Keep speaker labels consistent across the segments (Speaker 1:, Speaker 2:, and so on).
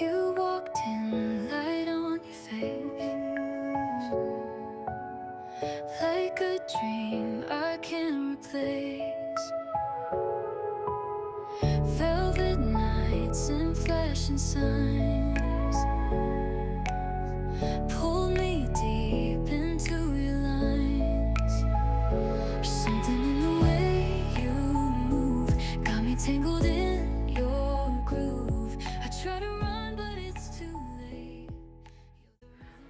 Speaker 1: You walked in, light on your face. Like a dream I can't replace. Velvet nights and flashing signs.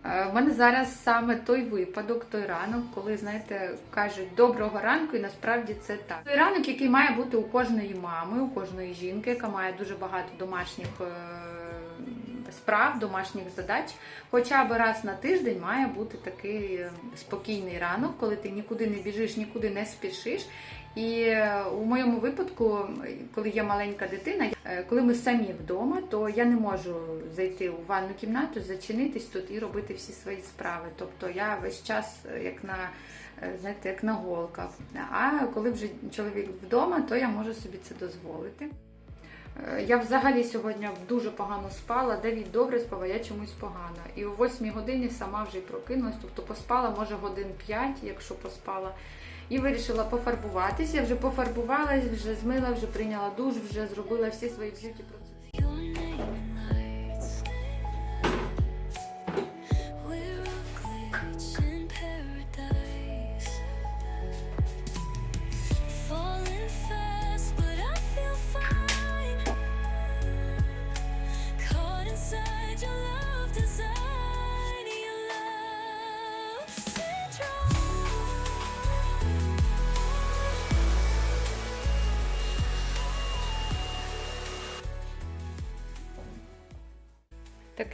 Speaker 2: В мене зараз саме той випадок, той ранок, коли знаєте, кажуть доброго ранку, і насправді це так. Той ранок, який має бути у кожної мами, у кожної жінки, яка має дуже багато домашніх е, справ, домашніх задач. Хоча б раз на тиждень має бути такий е, спокійний ранок, коли ти нікуди не біжиш, нікуди не спішиш. І е, у моєму випадку, коли є маленька дитина, е, коли ми самі вдома, то я не можу зайти у ванну кімнату, зачинитись тут і робити всі свої справи. Тобто я весь час е, як на знаєте, як на голках. А коли вже чоловік вдома, то я можу собі це дозволити. Я взагалі сьогодні дуже погано спала. Девід добре спав, а я чомусь погано. І о 8 годині сама вже й прокинулась, тобто поспала, може, годин 5, якщо поспала. І вирішила пофарбуватися. Вже пофарбувалась, вже змила, вже прийняла душ, вже зробила всі свої б'юті процедури.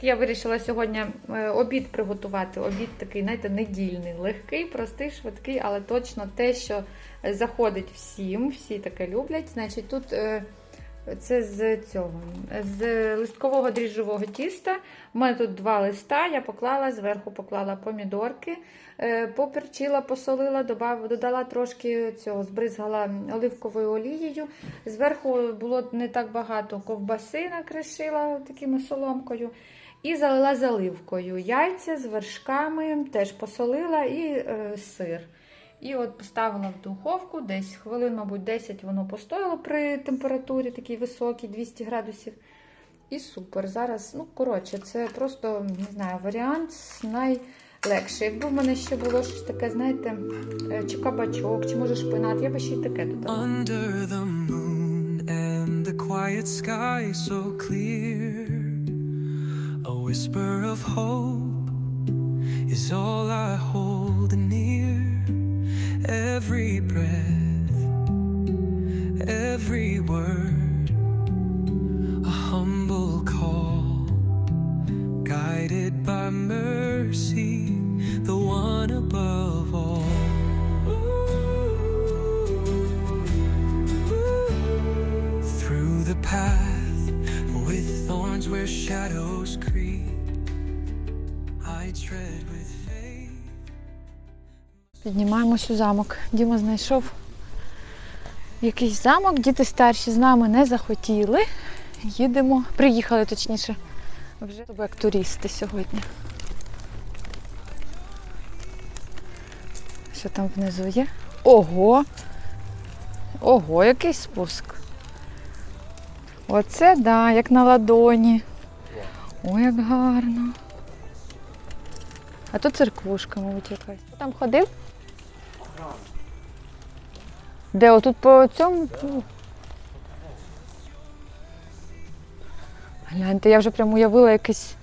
Speaker 2: Я вирішила сьогодні е, обід приготувати. Обід такий, знаєте, недільний, легкий, простий, швидкий, але точно те, що заходить всім, всі таке люблять. Значить, тут е, це з цього, з листкового дріжджового тіста. У мене тут два листа, я поклала, зверху поклала помідорки, е, поперчила, посолила, додала трошки цього, збризгала оливковою олією. Зверху було не так багато ковбаси, накришила такими соломкою. І залила заливкою. Яйця з вершками теж посолила і е, сир. І от поставила в духовку, десь хвилин, мабуть, 10 воно постояло при температурі такій високій, 200 градусів. І супер. Зараз, ну, коротше, це просто, не знаю, варіант найлегший. Якби в мене ще було щось таке, знаєте, е, чи кабачок, чи може шпинат, я би ще й таке додала.
Speaker 3: Under the moon and the quiet sky so clear, whisper of hope is all I hold near. Every breath, every word,
Speaker 2: Піднімаємось у замок. Діма знайшов якийсь замок, діти старші з нами не захотіли. Їдемо, приїхали точніше. Вже як туристи сьогодні. Що там внизу є? Ого! Ого, який спуск. Оце да, як на ладоні. Ой, як гарно. А тут церквушка, мабуть, якась. Там ходив? Де отут по цьому? Гляньте, я вже прям уявила якийсь,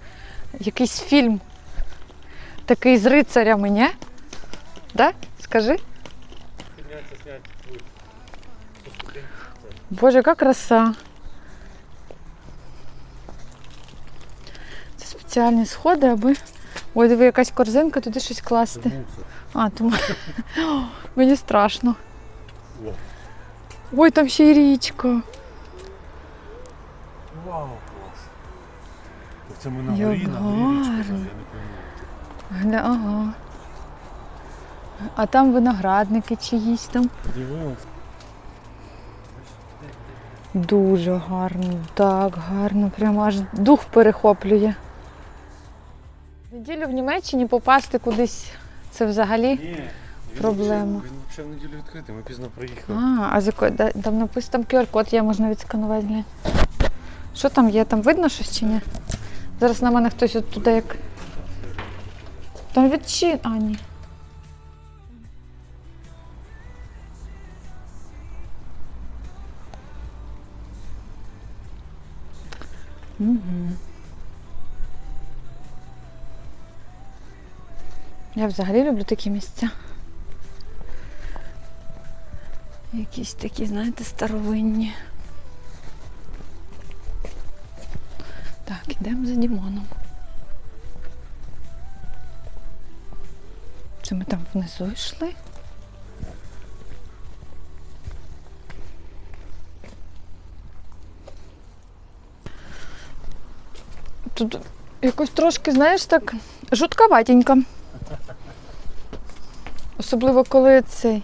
Speaker 2: якийсь фільм. Такий з рицарями, ні? Да? Скажи. Боже, яка краса. Це спеціальні сходи, аби. Ой, диви, якась корзинка, туди щось класти. А, тому мені страшно. Ой, там ще й річка.
Speaker 4: Вау, клас. Це ми на горі, на горі річка, я не.
Speaker 2: Гля, ага. А там виноградники чиїсь там.
Speaker 4: Дивилась.
Speaker 2: Дуже гарно, так гарно, прямо аж дух перехоплює. Неділю в Німеччині попасти кудись це взагалі.
Speaker 4: Ні.
Speaker 2: Проблема.
Speaker 4: Він взагалі в неділю відкритий, ми пізно приїхали.
Speaker 2: А, а з якої да- там написано там QR-код є, можна відсканувати. Глянь. Що там є? Там видно щось чи ні? Зараз на мене хтось от туди як. Там відчин. А, ні. Угу. Я взагалі люблю такі місця. Якісь такі, знаєте, старовинні. Так, ідемо за Дімоном. Це ми там внизу йшли. Тут якось трошки, знаєш, так жутковатенько. Особливо коли цей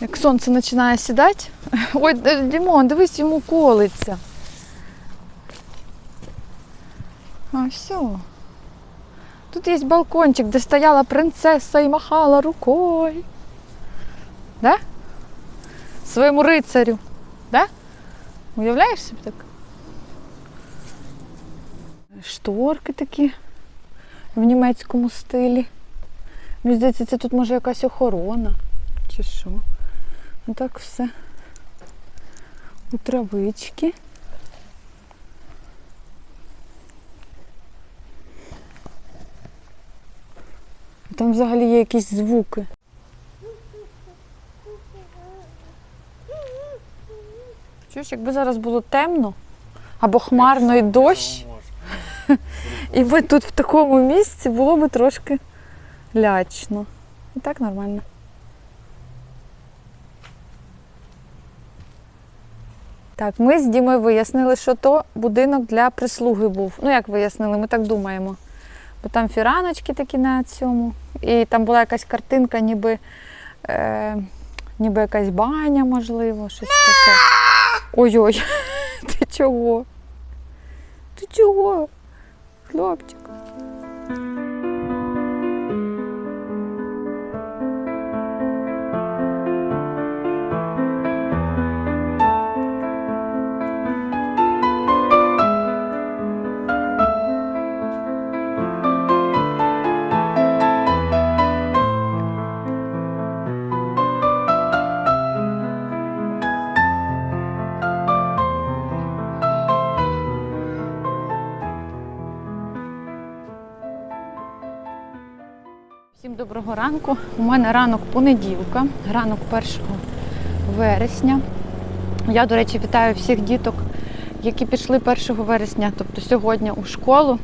Speaker 2: як сонце починає сідати. Ой, Дімон, дивись, йому колиться. А все. Тут є балкончик, де стояла принцеса і махала рукою. Да? Своєму рицарю. Да? Уявляєш собі так? Шторки такі в німецькому стилі. Мені здається, це тут може якась охорона. Чи що? Ну так все. У травички. Там взагалі є якісь звуки. Чуєш, якби зараз було темно або хмарно і дощ, і ми тут в такому місці було би трошки лячно. І так нормально. Так, ми з Дімою вияснили, що то будинок для прислуги був. Ну, як вияснили, ми так думаємо. Бо там фіраночки такі на цьому. І там була якась картинка, ніби, е, ніби якась баня, можливо, щось таке. Ой-ой, ти чого? Ти чого? Хлопчик. Доброго ранку. У мене ранок понеділка, ранок 1 вересня. Я, до речі, вітаю всіх діток, які пішли 1 вересня, тобто сьогодні у школу.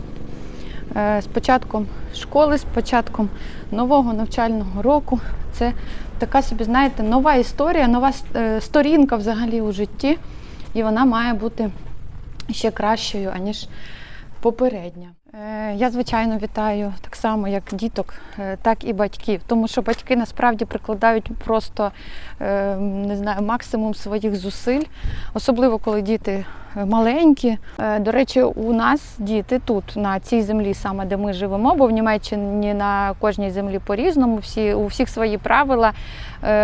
Speaker 2: Е, З початком школи, з початком нового навчального року. Це така собі, знаєте, нова історія, нова е, сторінка взагалі у житті. І вона має бути ще кращою, аніж попередня. Е, Я, звичайно, вітаю так само, як діток, е, так і батьків, тому що батьки насправді прикладають просто е, не знаю, максимум своїх зусиль, особливо коли діти маленькі. До речі, у нас діти тут, на цій землі, саме де ми живемо, бо в Німеччині на кожній землі по-різному, всі, у всіх свої правила.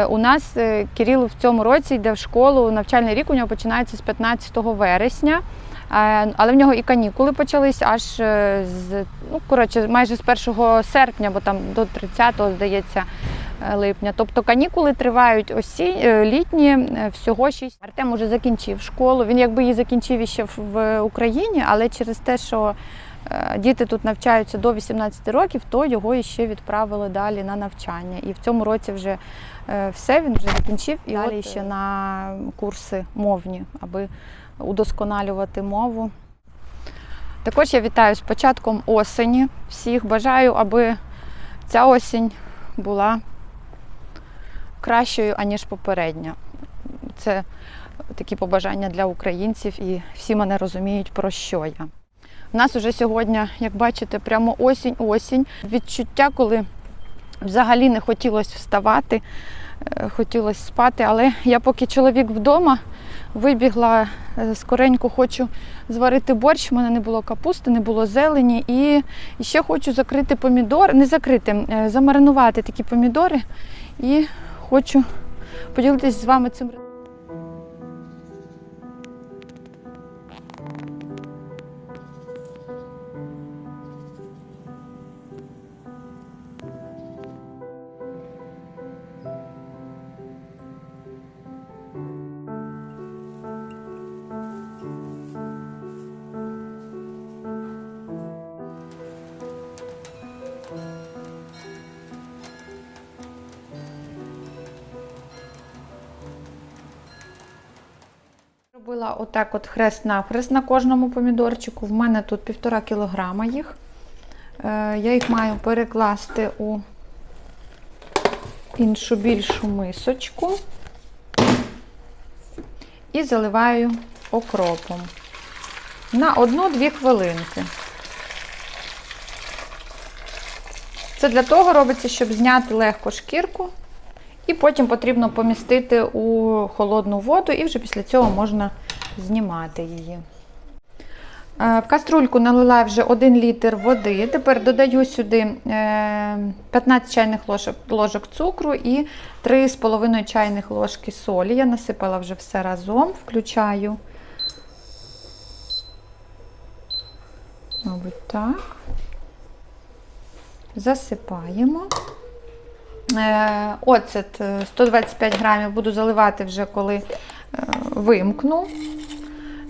Speaker 2: У нас е, Кирил в цьому році йде в школу, навчальний рік у нього починається з 15 вересня. Але в нього і канікули почались аж е, з ну коротше, майже з 1 серпня, бо там до 30-го, здається, е, липня. Тобто канікули тривають осі, е, літні, всього 6. Артем уже закінчив школу. Він якби її закінчив іще в- Україні, але через те, що діти тут навчаються до 18 років, то його іще відправили далі на навчання. І в цьому році вже все, він вже закінчив і далі ще на курси мовні, аби удосконалювати мову. Також я вітаю з початком осені всіх. Бажаю, аби ця осінь була кращою, аніж попередня. Це такі побажання для українців, і всі мене розуміють, про що я. У нас уже сьогодні, як бачите, прямо осінь-осінь. Відчуття, коли взагалі не хотілося вставати, е, хотілося спати. Але я поки чоловік вдома, вибігла е, скоренько, хочу зварити борщ. в мене не було капусти, не було зелені. І ще хочу закрити помідори, не закрити, е, замаринувати такі помідори. І хочу поділитися з вами цим. Робила отак от хрест-навхрест на кожному помідорчику. В мене тут півтора кілограма їх. Е, Я їх маю перекласти у іншу більшу мисочку і заливаю окропом на 1-2 хвилинки. Це для того робиться, щоб зняти легко шкірку. І потім потрібно помістити у холодну воду, і вже після цього можна знімати її. Е, В каструльку налила вже 1 літр води. Тепер додаю сюди е, 15 чайних ложок, ложок цукру і 3,5 чайних ложки солі. Я насипала вже все разом, включаю. Мабуть, так. Засипаємо. Е, Оцет е, 125 грамів буду заливати вже коли е, вимкну.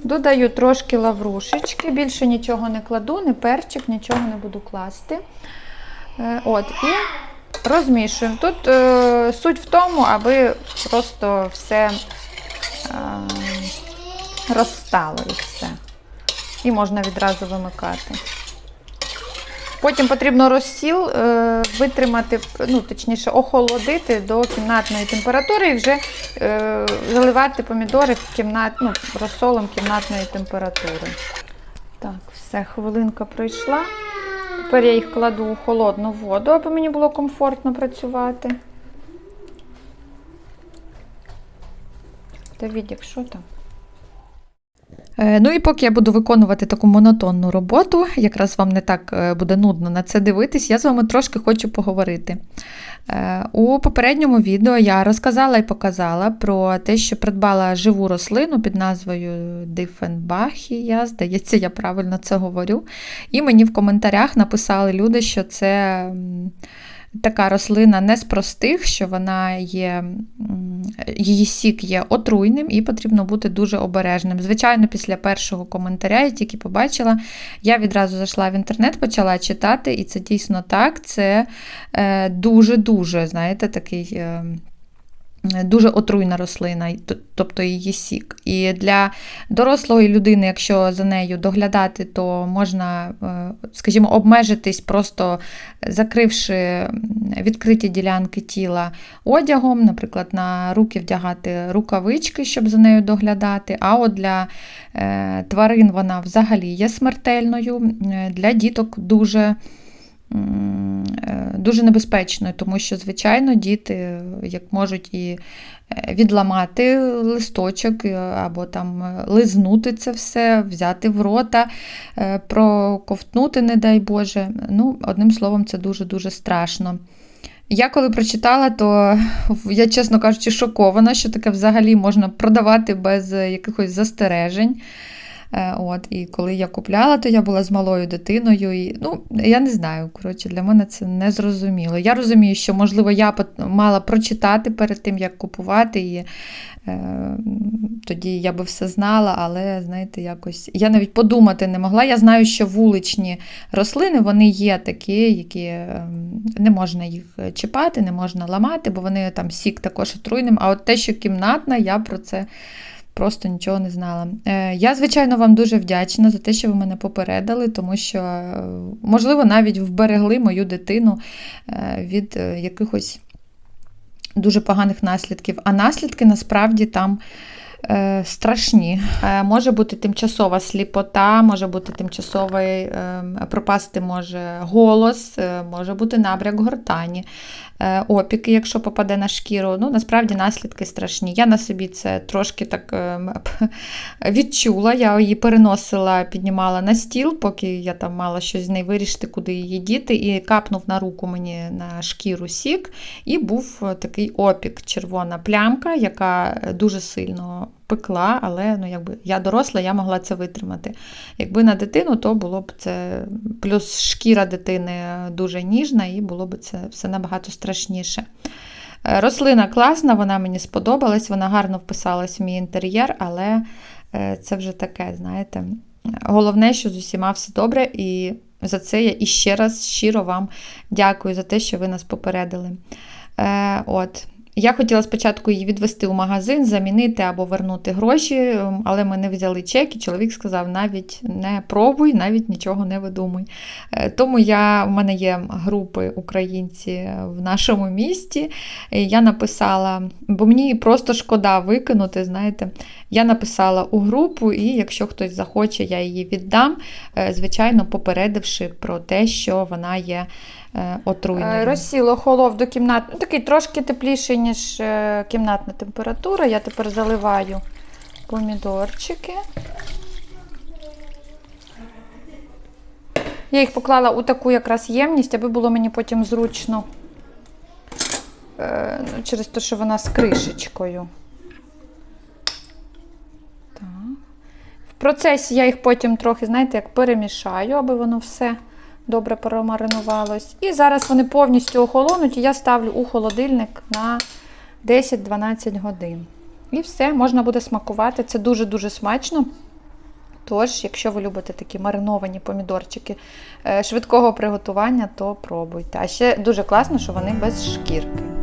Speaker 2: Додаю трошки лаврушечки, більше нічого не кладу, не перчик, нічого не буду класти. Е, От, і розмішуємо. Тут е, суть в тому, аби просто все е, розстало і все. І можна відразу вимикати. Потім потрібно розсіл е, витримати, ну, точніше, охолодити до кімнатної температури і вже е, заливати помідори в кімнат, ну, розсолом кімнатної температури. Так, все, хвилинка пройшла. Тепер я їх кладу у холодну воду, аби мені було комфортно працювати. Давід, якщо там? Е, Ну і поки я буду виконувати таку монотонну роботу, якраз вам не так е, буде нудно на це дивитись, я з вами трошки хочу поговорити. Е, У попередньому відео я розказала і показала про те, що придбала живу рослину під назвою Дифенбахія, здається, я правильно це говорю. І мені в коментарях написали люди, що це. Така рослина не з простих, що вона є, її сік є отруйним і потрібно бути дуже обережним. Звичайно, після першого коментаря, я тільки побачила, я відразу зайшла в інтернет, почала читати, і це дійсно так. Це е, дуже-дуже, знаєте, такий. Е, Дуже отруйна рослина, тобто її сік. І для дорослої людини, якщо за нею доглядати, то можна, е, скажімо, обмежитись, просто закривши відкриті ділянки тіла одягом, наприклад, на руки вдягати рукавички, щоб за нею доглядати. А от для е, тварин вона взагалі є смертельною, е, для діток дуже. Е, Дуже небезпечною, тому що, звичайно, діти е, як можуть і е, відламати листочок, або там лизнути це все, взяти в рота, проковтнути, не дай Боже. Ну, одним словом, це дуже-дуже страшно. Я коли прочитала, то я, чесно кажучи, шокована, що таке взагалі можна продавати без якихось застережень. Е, От, і коли я купляла, то я була з малою дитиною. І, ну, я не знаю, коротше, для мене це не зрозуміло. Я розумію, що, можливо, я мала прочитати перед тим, як купувати, і е, тоді я би все знала, але, знаєте, якось я навіть подумати не могла. Я знаю, що вуличні рослини вони є такі, які е, не можна їх чіпати, не можна ламати, бо вони там сік також отруйним. А от те, що кімнатна, я про це просто нічого не знала. Е, Я, звичайно, вам дуже вдячна за те, що ви мене попередили, тому що, е, можливо, навіть вберегли мою дитину е, від якихось дуже поганих наслідків. А наслідки насправді там е, страшні. Е, може бути тимчасова сліпота, може бути тимчасовий е, пропасти може голос, е, може бути набряк гортані, е, опіки, якщо попаде на шкіру. Ну, насправді наслідки страшні. Я на собі це трошки так е, відчула. Я її переносила, піднімала на стіл, поки я там мала щось з нею вирішити, куди її діти, і капнув на руку мені на шкіру сік, і був е, такий опік, червона плямка, яка дуже сильно пекла, але ну, якби я доросла, я могла це витримати. Якби на дитину, то було б це плюс шкіра дитини дуже ніжна, і було б це все набагато страшніше. Е, Рослина класна, вона мені сподобалась, вона гарно вписалась в мій інтер'єр, але е, це вже таке, знаєте. Головне, що з усіма все добре, і за це я іще раз щиро вам дякую за те, що ви нас попередили. Е, от. Я хотіла спочатку її відвести у магазин, замінити або вернути гроші, ем, але ми не взяли чек, і чоловік сказав: навіть не пробуй, навіть нічого не видумуй. Е, Тому я, в мене є групи українці в нашому місті. Я написала, бо мені просто шкода викинути, знаєте. Я написала у групу, і якщо хтось захоче, я її віддам, е, звичайно, попередивши про те, що вона є е, отруйною. Розсіл охолов до кімнат, ну, такий трошки тепліший, ніж е, кімнатна температура. Я тепер заливаю помідорчики. Я їх поклала у таку якраз ємність, аби було мені потім зручно е, ну, через те, що вона з кришечкою. Так. В процесі я їх потім трохи, знаєте, як перемішаю, аби воно все добре промаринувалось. І зараз вони повністю охолонуть, і я ставлю у холодильник на 10-12 годин. І все, можна буде смакувати. Це дуже-дуже смачно. Тож, якщо ви любите такі мариновані помідорчики е, швидкого приготування, то пробуйте. А ще дуже класно, що вони без шкірки.